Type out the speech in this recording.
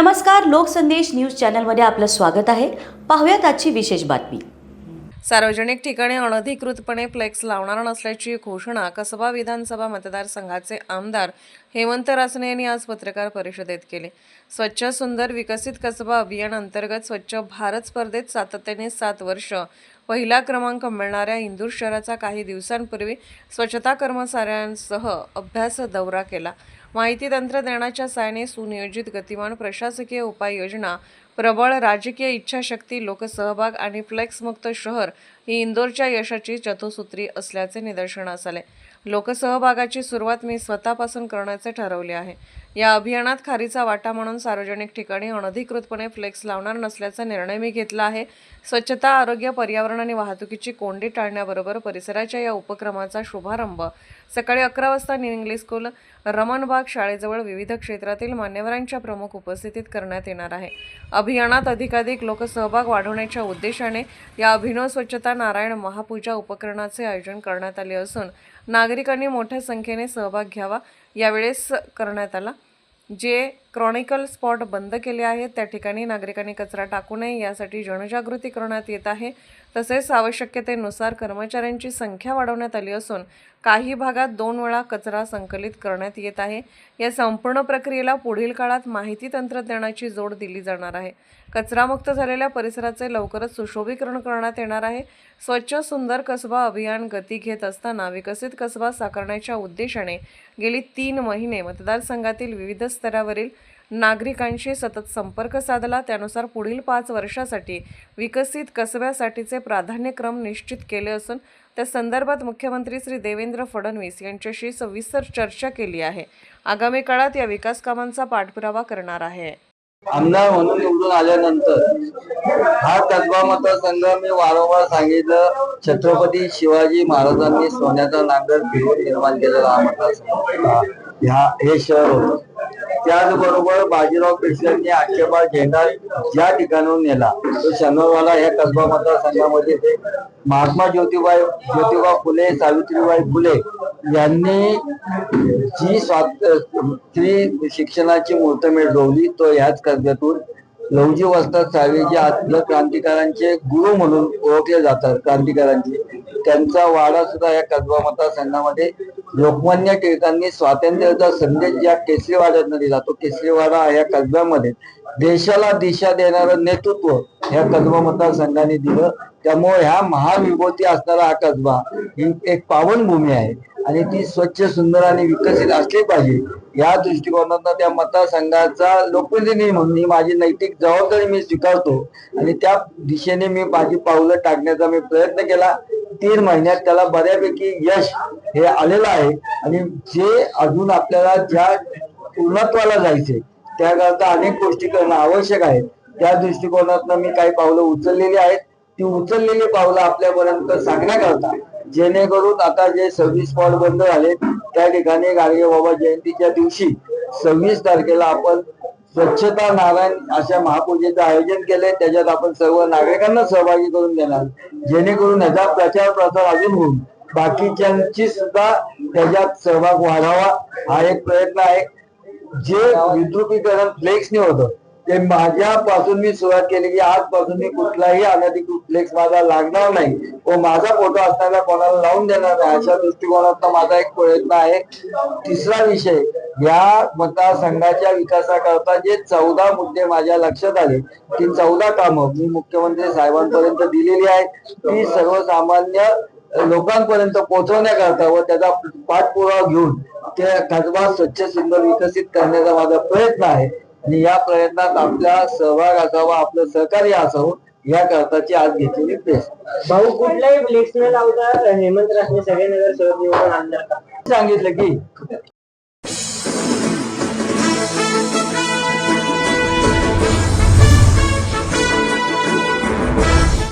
नमस्कार लोकसंदेश न्यूज चॅनलमध्ये आपलं स्वागत आहे. पाहूयात आजची विशेष बातमी. सार्वजनिक ठिकाणी अनधिकृतपणे फ्लेक्स लावणार नसल्याची घोषणा कसबा विधानसभा मतदारसंघाचे आमदार हेमंत रासने यांनी आज पत्रकार परिषदेत केली. स्वच्छ सुंदर विकसित कसबा अभियान अंतर्गत स्वच्छ भारत स्पर्धेत सातत्याने सात वर्ष पहिला क्रमांक मिळणाऱ्या इंदूर शहराचा काही दिवसांपूर्वी स्वच्छता कर्मचाऱ्यांसह अभ्यास दौरा केला. माहिती तंत्रज्ञानाच्या साहाय्याने सुनियोजित गतिमान प्रशासकीय उपाययोजना प्रबळ राजकीय इच्छाशक्ती लोकसहभाग आणि फ्लेक्समुक्त शहर ही इंदोरच्या यशाची चतुसूत्री असल्याचे निदर्शनास आले. लोकसहभागाची सुरुवात मी स्वतःपासून करण्याचे ठरवले आहे. या अभियानात खारीचा वाटा म्हणून सार्वजनिक ठिकाणी अनधिकृतपणे फ्लेक्स लावणार नसल्याचा निर्णय मी घेतला आहे. स्वच्छता आरोग्य पर्यावरण आणि वाहतुकीची कोंडी टाळण्याबरोबर परिसराच्या या उपक्रमाचा शुभारंभ सकाळी अकरा वाजता न्यू इंग्लिश स्कूल रमणबाग शाळेजवळ विविध क्षेत्रातील मान्यवरांच्या प्रमुख उपस्थितीत करण्यात येणार आहे. अभियानात अधिकाधिक लोकसहभाग वाढवण्याच्या उद्देशाने या अभिनव स्वच्छता नारायण महापूजा उपकरणाचे आयोजन करण्यात आले असून नागरिकांनी मोठ्या संख्येने सहभाग घ्यावा यावेळेस करण्यात आला. जे क्रॉनिकल स्पॉट बंद केले आहेत. त्या ठिकाणी नागरिकांनी कचरा टाकू नये यासाठी जनजागृती करण्यात येत आहे. तसेच आवश्यकतेनुसार कर्मचाऱ्यांची संख्या वाढवण्यात आली असून काही भागात दोन वेळा कचरा संकलित करण्यात येत आहे. या संपूर्ण प्रक्रियेला पुढील काळात माहिती तंत्रज्ञानाची जोड दिली जाणार आहे. कचरामुक्त झालेल्या परिसराचे लवकरच सुशोभीकरण करण्यात येणार आहे. स्वच्छ सुंदर कसबा अभियान गती घेत असताना विकसित कसबा साकारण्याच्या उद्देशाने गेली तीन महिने मतदारसंघातील विविध स्तरावरील नागरिकांशी सतत संपर्क साधला. त्यानुसार पुढील पाच वर्षासाठी विकसित कसब्यासाठीचे प्राधान्यक्रम निश्चित केले असून त्या संदर्भात मुख्यमंत्री श्री देवेंद्र फडणवीस यांच्याशी सविस्तर चर्चा केली आहे. आगामी काळात या विकास कामांचा पाठपुरावा करणार आहे. आमदार म्हणून निवडून आल्यानंतर हा कसबा मतदारसंघ मी वारंवार सांगितलं छत्रपती शिवाजी महाराजांनी सोन्याचा नांगर फिरून निर्माण केलेला हा मतदारसंघ ह्या हे शहर होतं. त्याचबरोबर बाजीराव पेशव्यांनी आक्षेपा झेंडा ज्या ठिकाणाहून नेला तो शनोरवाला या कसबा मतदारसंघामध्ये ते महात्मा ज्योतिबाई ज्योतिबा फुले सावित्रीबाई फुले यांनी जी स्वात स्त्री शिक्षणाची मुहूर्तमेढ रोवली तो याच कसब्यातून लवजी वस्ताद साळवे जे आपल्या क्रांतिकारांचे गुरु म्हणून ओळखले जातात क्रांतिकारांचे. त्यांचा वाडा सुद्धा या कसबा मतदारसंघामध्ये लोकमान्य टिळकांनी स्वातंत्र्याचा संदेश ज्या केसरी वाड्यातनं दिला. तो या कसब्यामध्ये देशाला दिशा देणारं नेतृत्व ह्या कसबा मतदारसंघाने दिलं. त्यामुळे ह्या महाविभूती असणारा हा कसबा ही एक पावनभूमी आहे. आणि ती स्वच्छ सुंदर आणि विकसित असली पाहिजे. या दृष्टिकोनातून त्या मतदारसंघाचा लोकप्रतिनिधी म्हणून ही माझी नैतिक जबाबदारी मी स्वीकारतो. आणि त्या दिशेने मी माझी पावलं टाकण्याचा मी प्रयत्न केला. तीन महिन्यात त्याला बऱ्यापैकी यश हे आलेलं आहे. आणि जे अजून आपल्याला ज्या पूर्णत्वाला जायचे त्याकरता अनेक गोष्टी करणं आवश्यक आहे. त्या दृष्टिकोनातून मी काही पावलं उचललेली आहेत. ती उचललेली पावलं आपल्यापर्यंत सांगण्याकरता जेणेकरून आता जे सव्वीस स्पॉट बंद झाले त्या ठिकाणी गाडगे बाबा जयंतीच्या दिवशी सव्वीस तारखेला आपण स्वच्छता नारायण अशा महापूजेचं आयोजन केले त्याच्यात आपण सर्व नागरिकांना सहभागी करून देणार. जेणेकरून याचा प्रचार प्रसार अजून होऊन बाकीच्यांची सुद्धा त्याच्यात सहभाग वाढावा हा एक प्रयत्न आहे. जे विद्रुपीकरण फ्लेक्सने होतं ते माझ्यापासून मी सुरुवात केली की आजपासून मी कुठलाही अनधिकृत फ्लेक्स माझा लागणार नाही. व माझा फोटो असणाऱ्या कोणाला लावून देणार नाही. अशा दृष्टिकोनात माझा एक प्रयत्न आहे. तिसरा विषय या मतदारसंघाच्या विकासाकरता जे चौदा मुद्दे माझ्या लक्षात आले ती चौदा कामं मी मुख्यमंत्री साहेबांपर्यंत दिलेली आहेत. ती सर्वसामान्य लोकांपर्यंत पोहोचवण्याकरता व त्याचा पाठपुरावा घेऊन ते कसबा स्वच्छ सुंदर विकसित करण्याचा माझा प्रयत्न आहे. आणि या प्रयत्नात आपला सहभाग असावा आपलं सहकार्य असावं या करताची आज घेतलेली प्रेस भाऊ कुठल्याही फ्लेक्स न लावता हेमंत रासने सगळे नगर निवडून आणणार सांगितलं की